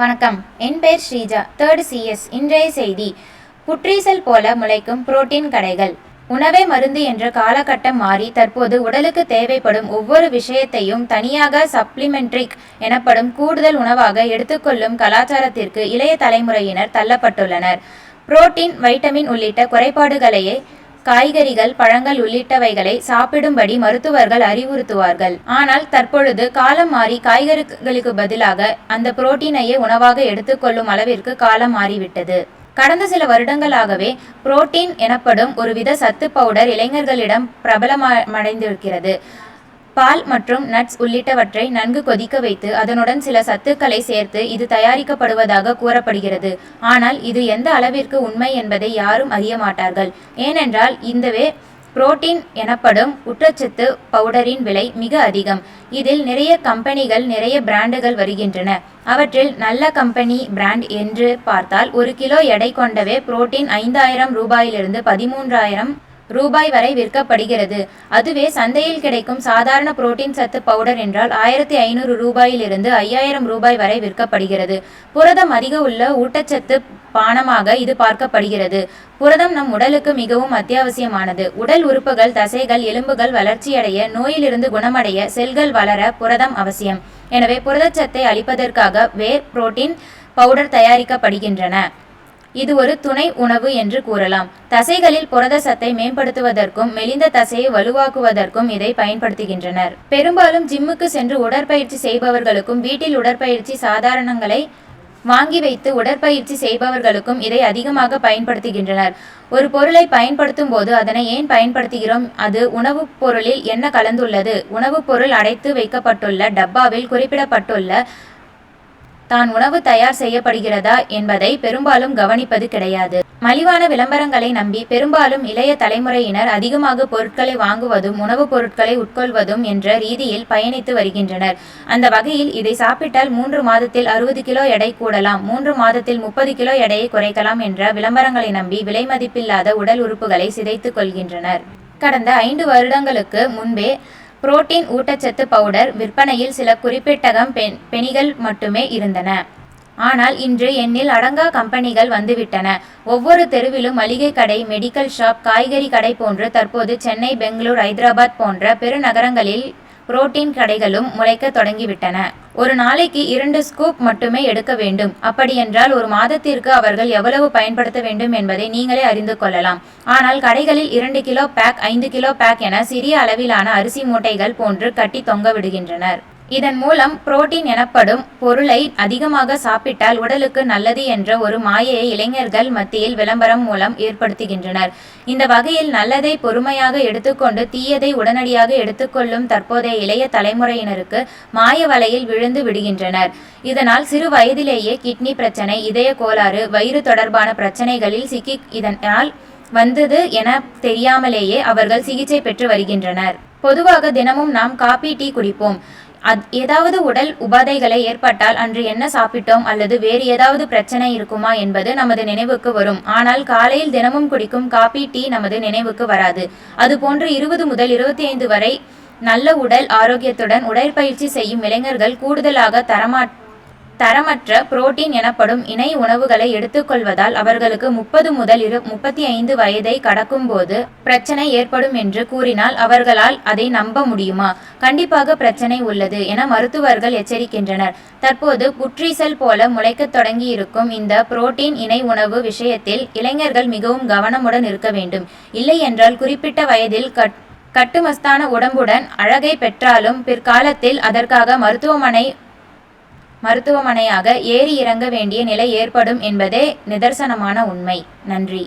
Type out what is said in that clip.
வணக்கம். என் பெயர் Sreeja. Third CS இன்றைய செய்தி. புற்றீசல் போல முளைக்கும் புரோட்டீன் கடைகள். உணவே மருந்து என்ற காலகட்டம் மாறி தற்போது உடலுக்கு தேவைப்படும் ஒவ்வொரு விஷயத்தையும் தனியாக சப்ளிமெண்ட்ரிக் எனப்படும் கூடுதல் உணவாக எடுத்துக்கொள்ளும் கலாச்சாரத்திற்கு இளைய தலைமுறையினர் தள்ளப்பட்டுள்ளனர். புரோட்டீன் வைட்டமின் உள்ளிட்ட குறைபாடுகளையே காய்கறிகள் பழங்கள் உள்ளிட்டவைகளை சாப்பிடும்படி மருத்துவர்கள் அறிவுறுத்துவார்கள். ஆனால் தற்பொழுது காலம் மாறி காய்கறிகளுக்கு பதிலாக அந்த புரோட்டீனையே உணவாக எடுத்துக்கொள்ளும் அளவிற்கு காலம் மாறிவிட்டது. கடந்த சில வருடங்களாகவே புரோட்டீன் எனப்படும் ஒருவித சத்து பவுடர் இளைஞர்களிடம் பிரபலமடைந்திருக்கிறது பால் மற்றும் நட்ஸ் உள்ளிட்டவற்றை நன்கு கொதிக்க வைத்து அதனுடன் சில சத்துக்களை சேர்த்து இது தயாரிக்கப்படுவதாக கூறப்படுகிறது. ஆனால் இது எந்த அளவிற்கு உண்மை என்பதை யாரும் அறிய மாட்டார்கள். ஏனென்றால் இந்தவே புரோட்டீன் எனப்படும் ஊட்டச்சத்து பவுடரின் விலை மிக அதிகம். இதில் நிறைய கம்பெனிகள் நிறைய பிராண்டுகள் வருகின்றன. அவற்றில் நல்ல கம்பெனி பிராண்ட் என்று பார்த்தால் ஒரு கிலோ எடை கொண்டவே புரோட்டீன் ஐந்தாயிரம் ரூபாயிலிருந்து பதிமூன்றாயிரம் ரூபாய் வரை விற்கப்படுகிறது. அதுவே சந்தையில் கிடைக்கும் சாதாரண புரோட்டீன் சத்து பவுடர் என்றால் ஆயிரத்தி ஐநூறு ரூபாயிலிருந்து ஐயாயிரம் ரூபாய் வரை விற்கப்படுகிறது. புரதம் அதிக உள்ள ஊட்டச்சத்து பானமாக இது பார்க்கப்படுகிறது. புரதம் நம் உடலுக்கு மிகவும் அத்தியாவசியமானது. உடல் உறுப்புகள் தசைகள் எலும்புகள் வளர்ச்சியடைய நோயிலிருந்து குணமடைய செல்கள் வளர புரதம் அவசியம். எனவே புரதச்சத்தை அளிப்பதற்காக வே புரோட்டீன் பவுடர் தயாரிக்கப்படுகின்றன. இது ஒரு துணை உணவு என்று கூறலாம். தசைகளில் புரத சத்தை மேம்படுத்துவதற்கும் மெலிந்த தசையை வலுவாக்குவதற்கும் இதை பயன்படுத்துகின்றனர். பெரும்பாலும் ஜிம்முக்கு சென்று உடற்பயிற்சி செய்பவர்களுக்கும் வீட்டில் உடற்பயிற்சி சாதாரணங்களை வாங்கி வைத்து உடற்பயிற்சி செய்பவர்களுக்கும் இதை அதிகமாக பயன்படுத்துகின்றனர். ஒரு பொருளை பயன்படுத்தும் போது அதனை ஏன் பயன்படுத்துகிறோம்? அது உணவுப் பொருளில் என்ன கலந்துள்ளது? உணவுப் பொருள் அடைத்து வைக்கப்பட்டுள்ள டப்பாவில் குறிப்பிடப்பட்டுள்ள தான் உணவு தயார் செய்யப்படுகிறதா என்பதை பெரும்பாலும் கவனிப்பது கிடையாது. மலிவான விளம்பரங்களை நம்பி பெரும்பாலும் இளைய தலைமுறையினர் அதிகமாக பொருட்களை வாங்குவதும் உணவுப் பொருட்களை உட்கொள்வதும் என்ற ரீதியில் பயணித்து வருகின்றனர். அந்த வகையில் இதை சாப்பிட்டால் மூன்று மாதத்தில் அறுபது கிலோ எடை கூடலாம் மூன்று மாதத்தில் முப்பது கிலோ எடையை குறைக்கலாம் என்ற விளம்பரங்களை நம்பி விலை மதிப்பில்லாத உடல் உறுப்புகளை சிதைத்துக் கொள்கின்றனர். கடந்த ஐந்து வருடங்களுக்கு முன்பே புரோட்டீன் ஊட்டச்சத்து பவுடர் விற்பனையில் சில குறிப்பிட்டகம் பெண் பெணிகள் மட்டுமே இருந்தன. ஆனால் இன்று எண்ணில் அடங்கா கம்பெனிகள் வந்துவிட்டன. ஒவ்வொரு தெருவிலும் மளிகை கடை மெடிக்கல் ஷாப் காய்கறி கடை போன்று தற்போது சென்னை பெங்களூர் ஹைதராபாத் போன்ற பெருநகரங்களில் புரோட்டீன் கடைகளும் முளைக்க தொடங்கிவிட்டன. ஒரு நாளைக்கு இரண்டு ஸ்கூப் மட்டுமே எடுக்க வேண்டும். அப்படியென்றால் ஒரு மாதத்திற்கு அவர்கள் எவ்வளவு பயன்படுத்த வேண்டும் என்பதை நீங்களே அறிந்து கொள்ளலாம். ஆனால் கடைகளில் இரண்டு கிலோ பேக் ஐந்து கிலோ பேக் என சிறிய அளவிலான அரிசி மூட்டைகள் போன்று கட்டி தொங்க விடுகின்றனர். இதன் மூலம் புரோட்டீன் எனப்படும் பொருளை அதிகமாக சாப்பிட்டால் உடலுக்கு நல்லது என்ற ஒரு மாயையை இளைஞர்கள் மத்தியில் விளம்பரம் மூலம் ஏற்படுத்துகின்றனர். இந்த வகையில் நல்லதை பொறுமையாக எடுத்துக்கொண்டு தீயதை உடனடியாக எடுத்துக்கொள்ளும் தற்போதைய இளைய தலைமுறையினருக்கு மாய வலையில் விழுந்து விடுகின்றனர். இதனால் சிறு வயதிலேயே கிட்னி பிரச்சனை இதய கோளாறு வயிறு தொடர்பான பிரச்சனைகளில் சிக்கி இதனால் வந்தது என தெரியாமலேயே அவர்கள் சிகிச்சை பெற்று வருகின்றனர். பொதுவாக தினமும் நாம் காபி டீ குடிப்போம். ஏதாவது உடல் உபாதைகளை ஏற்பட்டால் அன்று என்ன சாப்பிட்டோம் அல்லது வேறு ஏதாவது பிரச்சனை இருக்குமா என்பது நமது நினைவுக்கு வரும். ஆனால் காலையில் தினமும் குடிக்கும் காபி டீ நமது நினைவுக்கு வராது. அதுபோன்று இருபது முதல் இருபத்தி ஐந்து வரை நல்ல உடல் ஆரோக்கியத்துடன் உடற்பயிற்சி செய்யும் இளைஞர்கள் கூடுதலாக தரமா தரமற்ற புரோட்டீன் எனப்படும் இணை உணவுகளை எடுத்துக்கொள்வதால் அவர்களுக்கு முப்பது முதல் இரு முப்பத்தி ஐந்து வயதை கடக்கும் போது பிரச்சனை ஏற்படும் என்று கூறினால் அவர்களால் அதை நம்ப முடியுமா? கண்டிப்பாக பிரச்சனை உள்ளது என மருத்துவர்கள் எச்சரிக்கின்றனர். தற்போது புற்றீசல் போல முளைக்கத் தொடங்கி இருக்கும் இந்த புரோட்டீன் இணை உணவு விஷயத்தில் இளைஞர்கள் மிகவும் கவனமுடன் இருக்க வேண்டும். இல்லை என்றால் குறிப்பிட்ட வயதில் கட் கட்டுமஸ்தான உடம்புடன் அழகை பெற்றாலும் பிற்காலத்தில் அதற்காக மருத்துவமனை மருத்துவமனையாக ஏறி இறங்க வேண்டிய நிலை ஏற்படும் என்பதே நிதர்சனமான உண்மை. நன்றி.